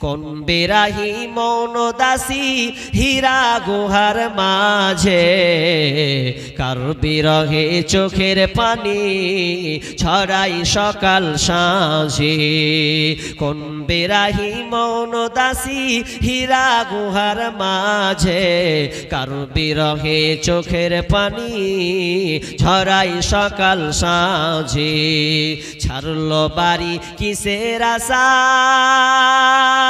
কোন বেরাহি মৌন দাসী হীরা গুহার মাঝে? কার বিরহে চোখের পানি ছড়াই সকাল সাঁঝে? কোন বেরাহি মৌন দাসী হীরা গুহার মাঝে? কার বিরহে চোখের পানি ছড়াই সকাল সাঁঝে? ছাড়ল বাড়ি কিসের আশা?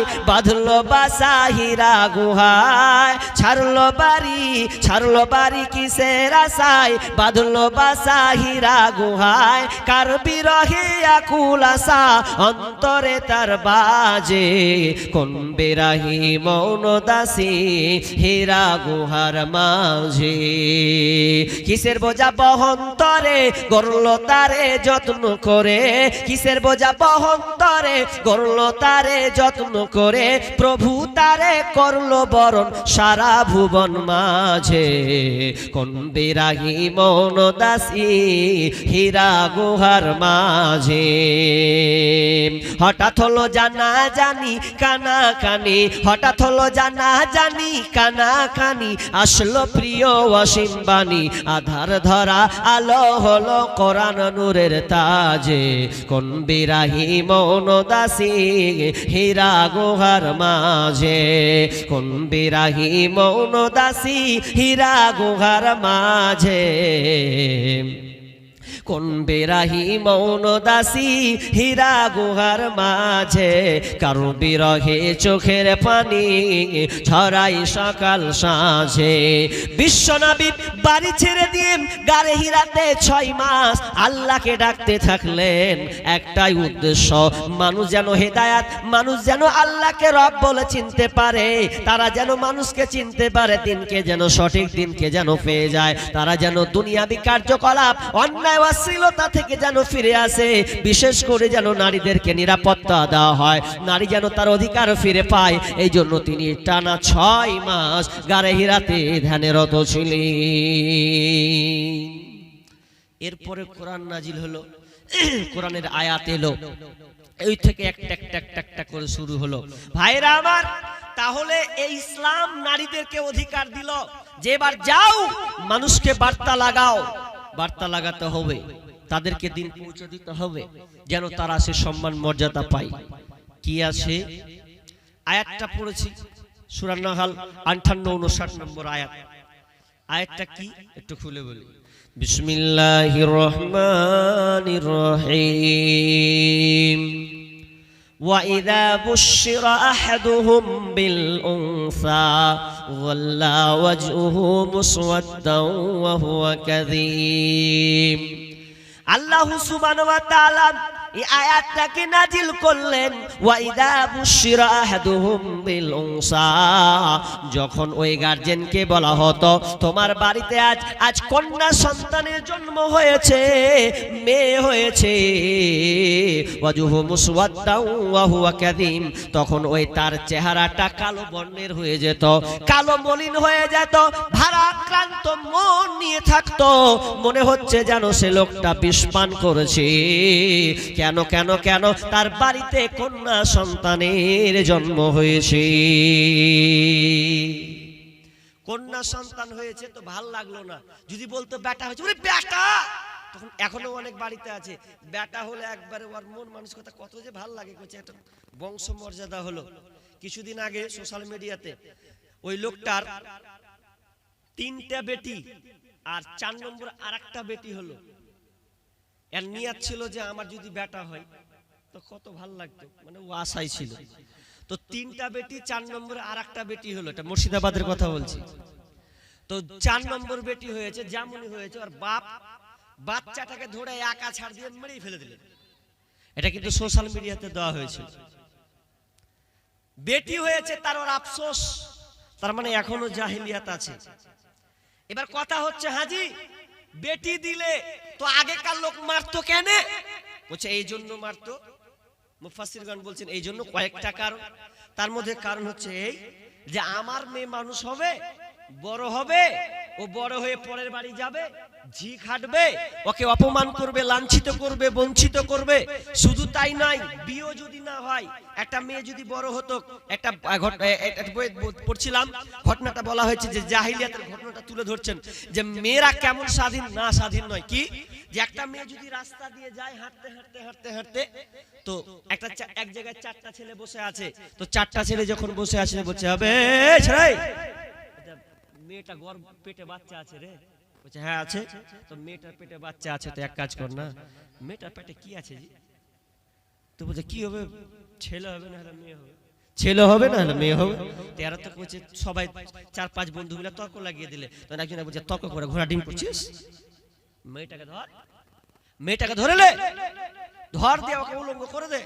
বাঁধলো বাসা হীরা গুহায়। ছাড়লো বাড়ি ছাড়লো বাড়ি কিসের আশায়? বাঁধলো বাসা হীরা গুহায়। কার বিরহে আকুল আশা? অন্তরে তার বাজে। কোন বেরাহি মৌন দাসী? হীরা গুহার মাঝে। কিসের বোঝা বহন্তরে? গরল তারে যত্ন করে। কিসের বোঝা বহন্তরে? গরল তারে যত্ন করে প্রভু তারে করল বরণ সারা ভুবন মাঝে। কোন বিরাগী মন দাসী হীরা গুহার মাঝে। হঠাৎ হলো জানা জানি, কানা কানি। হঠাৎ হলো জানা জানি, কানা কানি। আসলো প্রিয় অসীম বাণী। আধার ধরা আলো হলো কোরআন নূরের তাজে। কোন বিরাহি মৌন দাসী, হীরা গুহার মাঝে। কোন বিরাহি মৌন দাসী, হীরা গুহার মাঝে। কোন বেরাহি মৌন দাসী হীরা গুহার মাঝে কারও বিরহে চোখের পানি ছড়াই সকাল সাঁঝে। বিশ্বনবী বাড়ি ছেড়ে দিয়ে গারে হীরাতে ছয় মাস আল্লাহকে ডাকতে থাকলেন। একটাই উদ্দেশ্য, মানুষ যেন হেদায়াত, মানুষ যেন আল্লাহকে রব বলে চিনতে পারে। তারা যেন মানুষকে চিনতে পারে, দিনকে যেন সঠিক, দিনকে যেন পেয়ে যায়। তারা যেন দুনিয়াবি কার্যকলাপ, অন্যায় অশ্লীলতা থেকে যেন ফিরে আসে, বিশেষ করে যেন নারীদেরকে নিরাপত্তা দেওয়া হয়। নারী যেন তার অধিকার ফিরে পায় এই জন্য তিনি টানা ছয় মাস গারে হীরাতে ধ্যানেরত ছিলেন। এরপরে কোরআন নাজিল হলো, কোরআনের আয়াত এলো। এই থেকে একটা একটা একটা একটা করে শুরু হলো। ভাইরা আমার, তাহলে এই ইসলাম নারীদেরকে অধিকার দিল। যে এবার যাও, মানুষকে বার্তা লাগাও। বার্তা লাগাতে হবে, তাদেরকে দিন পৌঁছে দিতে হবে, যেন তারা সে সম্মান, মর্যাদা পায়। কি আছে? আয়াতটা পড়েছি সুরান্নাহাল আঠান্ন উনষাট নম্বর আয়াত। আয়াতটা কি? একটু খুলে বলি। বিসমিল্লাহির রহমান রহিম। وإذا بشر أحدهم بالأنثى ظل وجهه مسودا وهو كذيب الله سبحانه وتعالى আয়াতটাকে নাজিল করলেন? ওয়াইদা বিল যখন ওই গার্জেনকে বলা হতো, তোমার বাড়িতে আজ আজ কন্যা সন্তানের জন্ম হয়েছে, মেয়ে হয়েছে। ওয়াজুহু ওয়া হুয়া তখন ওই তার চেহারাটা কালো বর্ণের হয়ে যেত, কালো মলিন হয়ে যেত, ভারাক্রান্ত মন নিয়ে থাকতো। মনে হচ্ছে যেন সে লোকটা বিষপান করেছে। কেন কেন কেন তার বাড়িতে কন্যা সন্তানের জন্ম হয়েছে? কন্যা সন্তান হয়েছে তো ভালো লাগল না। যদি বলতো বেটা হয়েছে বেটা তখন এখনও অনেক বাড়িতে আছে। বেটা হলে একবারে ওর মন মানুষ কথা কত যে ভালো লাগে করছে একটা বংশ মর্যাদা হলো। কিছুদিন আগে সোশ্যাল মিডিয়াতে ওই লোকটার তিনটা বেটি আর চার নম্বর আর একটা বেটি হলো। এর নিয়াত ছিল যে আমার যদি বেটা হয় তো কত ভালো লাগতো। মানে ও আশাই ছিল। তো তিনটা বেটি চার নম্বরে আর একটা বেটি হলো এটা মুর্শিদাবাদের কথা বলছি। তো চার নম্বর বেটি হয়েছে যেমনই হয়েছে আর বাপ বাচ্চাটাকে ধরে একা ছাড় দিয়ে মেরেই ফেলে দিলেন এটা কিন্তু সোশ্যাল মিডিয়াতে দেওয়া হয়েছিল। বেটি হয়েছে তার ওর আফসোস। তার মানে এখনও জাহিলিয়াত আছে। এবার কথা হচ্ছে হাজি বেটি দিলে তো আগেকার লোক মারতো কেন? বলছে, এই জন্য মারতো। মুফাসিরগণ বলছেন, এই জন্য কয়েকটা কারণ। তার মধ্যে কারণ হচ্ছে এই যে, আমার মেয়ে মানুষ হবে, বড় হবে ও বড় হয়ে পরের বাড়ি যাবে, ঝি খাটবে, ওকে অপমান করবে, লাঞ্ছিত করবে, বঞ্চিত করবে। শুধু তাই নাই, বিয়ে যদি না হয়, একটা মেয়ে যদি বড় হতো, একটা পড়ছিলাম, ঘটনাটা বলা হয়েছে যে জাহিলিয়াতের ঘটনাটা তুলে ধরছেন, যে মেয়েরা কেমন স্বাধীন, না স্বাধীন নয়। কি? যে একটা মেয়ে যদি রাস্তা দিয়ে যায়, হাঁটতে হাঁটতে হাঁটতে হাঁটতে, তো একটা এক জায়গায় চারটা ছেলে বসে আছে, তো চারটা ছেলে যখন বসে আছে, বলছে হবে "এই ছেলে এটা মেয়েটা গর্ভ পেটে বাচ্চা আছে রে। বলছে হ্যাঁ আছে। তো মেয়েটার পেটে বাচ্চা আছে, তো এক কাজ কর না। মেয়েটার পেটে কি আছে জি? তো বলছে, কি হবে? ছেলে হবে না হলে মেয়ে হবে। ছেলে হবে না হলে মেয়ে হবে। তো এরা তো বলছে, সবাই চার পাঁচ বন্ধু মিলে তর্ক লাগিয়ে দিলে। তখন একজন বলছে, তর্ক করে, ঘোড়া ডিম করছিস? মেয়েটাকে ধর। মেয়েটাকে ধরে লে ধর দিয়ে ওকে উলঙ্গ করে দে।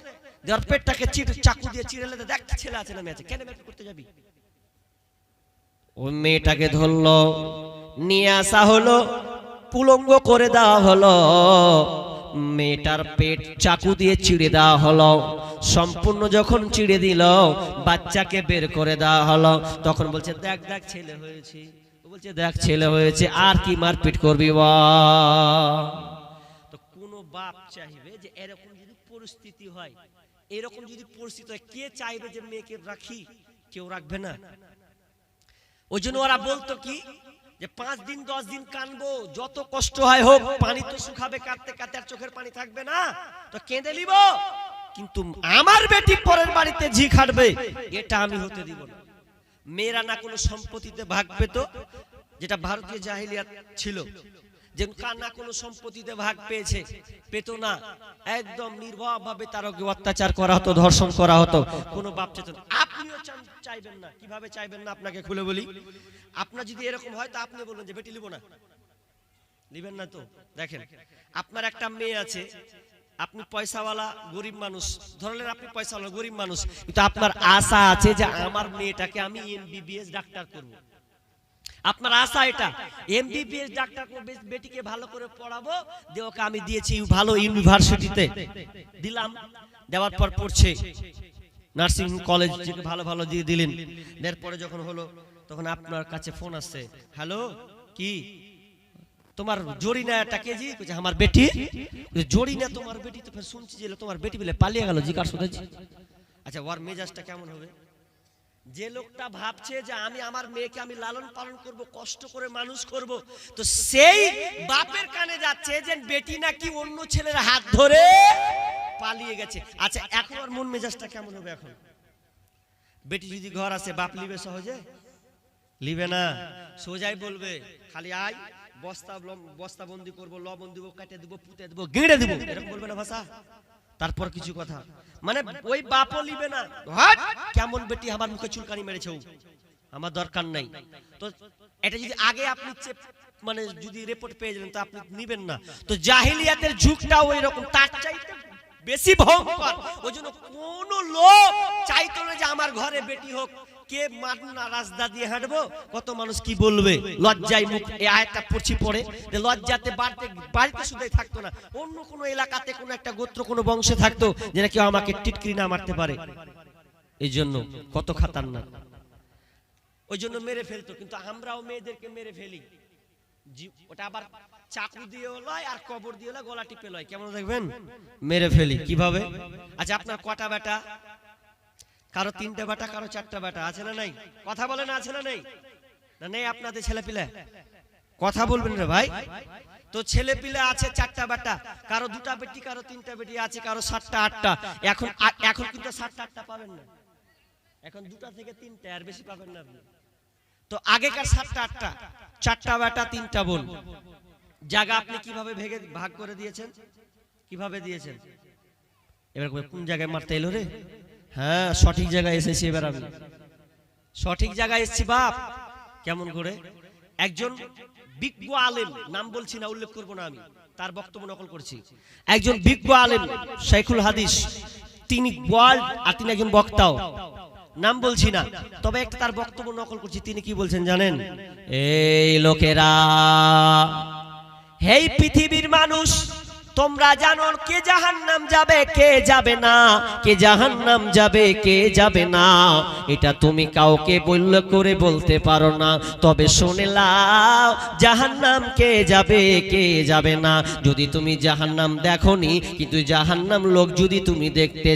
দেওয়ার পেটটাকে চিট চাকু দিয়ে চিড়ে দে দেখ ছেলে আছে না মেয়ে আছে। কেন মেয়ে করতে যাবি? ও মেয়েটাকে ধরলো, নিয়ে আসা হলো, পুলঙ্গ করে দেওয়া হলো। মেয়েটার পেট চাকু দিয়ে চিড়ে দেওয়া হলো। সম্পূর্ণ যখন চিড়ে দিল, বাচ্চাকে বের করে দেওয়া হলো। তখন বলছে, দেখ দেখ, ছেলে হয়েছে। বলছে, দেখ, ছেলে হয়েছে, আর কি মারপিট করবি তো কোনো বাপ চাইবে যে এরকম যদি পরিস্থিতি হয়, এরকম যদি পরিস্থিতি হয়, কে চাইবে যে মেয়েকে রাখি? কেউ রাখবে না। ওই জন্য ওরা বলতো কি, যে পাঁচ দিন, দশ দিন কানবো, যত কষ্ট হয় হোক, পানি তো শুকাবে, কাঁদতে কাঁদতে আর চোখের পানি থাকবে না। তো কেঁদে নিব। কিন্তু আমার বেটি পরের বাড়িতে ঝি খাটবে, এটা আমি হতে দিব না। মেয়েরা না কোনো সম্পত্তিতে ভাগ পেত, যেটা ভারতীয় জাহিলিয়াত ছিল। যে কার না কোনো সম্পত্তিতে ভাগ পেয়েছে, পেত না। একদম নির্ভর ভাবে তার ওকে অত্যাচার করা হতো, ধর্ষণ করা হতো, কোনো বাপ চেত। আপনিও চাইবেন না। কীভাবে চাইবেন না? আপনাকে খুলে বলি। আপনার যদি এরকম হয়, তো আপনি বলবেন যে, বেটি, লিব না। নিবেন না তো? দেখেন, আপনার একটা মেয়ে আছে, আপনি পয়সাওয়ালা, গরিব মানুষ। ধরলেন আপনি পয়সাওয়ালা, গরিব মানুষ। কিন্তু আপনার আশা আছে যে, আমার মেয়েটাকে আমি এমবিবিএস ডাক্তার করব। আপনার আশা এটা। এমবিবিএস ডাক্তার বেটিকে ভালো করে পড়াবো। দিয়ে ওকে আমি দিয়েছি ভালো ইউনিভার্সিটিতে। দিলাম। দেওয়ার পর পড়ছে। নার্সিং কলেজ থেকে ভালো ভালো দিয়ে দিলেন। দেওয়ার পরে যখন হলো তখন আপনার কাছে ফোন আসছে। হ্যালো কি? তোমার জড়ি না একটা কেজি আমার বেটি। কইছে, জড়ি না তোমার বেটি তো শুনছি যে তোমার বেটি বলে পালিয়ে গেল জিকার শুনেছি আচ্ছা ওর মেজাজটা কেমন হবে? যে লোকটা ভাবছে যে আমি আমার মেয়েকে আমি লালন পালন করব, কষ্ট করে মানুষ করব, তো সেই বাপের কানে যাচ্ছে যে বেটি নাকি অন্য ছেলের হাত ধরে পালিয়ে গেছে। আচ্ছা এখন মন মেজাজটা কেমন হবে এখন? বেটি যদি ঘর আছে, বাপ লিবে সহজে? লিবে না। সোজাই বলবে, খালি আয়, বস্তা বস্তা বন্দি করব, লবণ দিব, কেটে দিব, পুঁতে দিব, গেঁড়ে দিব। এরকম বলবে না ভাষা? তারপর কিছু কথা। মানে ওই বাপও লিবে না। হাট! কেমন বেটি আমার মুখে চুলকানি মেরেছে আমার দরকার নাই। তো এটা যদি আগে আপনি মানে যদি রিপোর্ট পেয়ে যাবেন তো আপনি নিবেন না। তো জাহিলিয়াতের যুগটা ওই রকম তার চাইতে বেশি ভয়ঙ্কর। ওই জন্য কোন লোক চাইতো না যে আমার ঘরে বেটি হোক। কে রাস্তা দিয়ে হাঁটবো? কত মানুষ কি বলবে? লজ্জায় মুখ এই আয়াতটা পড়ছি পড়ে যে লজ্জাতে বাড়িতে বাড়িতে শুধুই থাকতো না, অন্য এলাকাতে একটা গোত্র বংশে থাকতো আমাকে টিটকিরি না মারতে পারে। এই জন্য কত খাতারনাক। ওই জন্য মেরে ফেলতো, কিন্তু আমরাও মেয়েদেরকে মেরে ফেলি। ওটা আবার চাকু দিয়ে লয় আর কবর দিয়ে গলা টিপে লয়। কেমন দেখবেন? মেরে ফেলি। কীভাবে? আচ্ছা আপনার কটা বেটা কারও তিনটে বেটা, কারও চারটা বেটা, আছে না নাই? কথা বলেন, আছে না নেই? না নেই আপনাদের ছেলে পিলে কথা বলবেন রে ভাই। তো ছেলে পিলে আছে চারটা বেটা, কারও দুটা বেটি, কারও তিনটা বেটি আছে, কারও সাতটা, আটটা। এখন এখন কিন্তু সাতটা, আটটা পাবেন না। এখন দুটা থেকে তিনটা, আর বেশি পাবেন না আপনি। তো আগেকার সাতটা, আটটা, চারটা বেটা, তিনটা বোন। জায়গা আপনি কীভাবে ভেগে, ভাগ করে দিয়েছেন? কীভাবে দিয়েছেন? এবার কোন জায়গায় মারতে এলো রে? হ্যাঁ সঠিক জায়গায় এসেছি এবার আমি। সঠিক জায়গায় এসেছি, বাপ। কেমন করে? একজন বিজ্ঞ আলেম, নাম বলছি না, উল্লেখ করব না আমি, তার বক্তব্য নকল করছি। একজন বিজ্ঞ আলেম শেখুল হাদিস, তিনি ওয়ার্ল্ড আর তিনি একজন বক্তাও। নাম বলছি না, তবে একটা তার বক্তব্য নকল করছি, তিনি কি বলছেন জানেন? এই লোকেরা, হেই পৃথিবীর মানুষ তোমরা জানো কে জাহান নাম যাবে, কে যাবে না? কে জাহান নাম যাবে, কে যাবে না? এটা তুমি কাউকে বলল করে বলতে পারো না। তবে শুনে জাহান নাম কে যাবে কে যাবে না? যদি তুমি জাহান নাম দেখো কিন্তু জাহান নাম লোক যদি তুমি দেখতে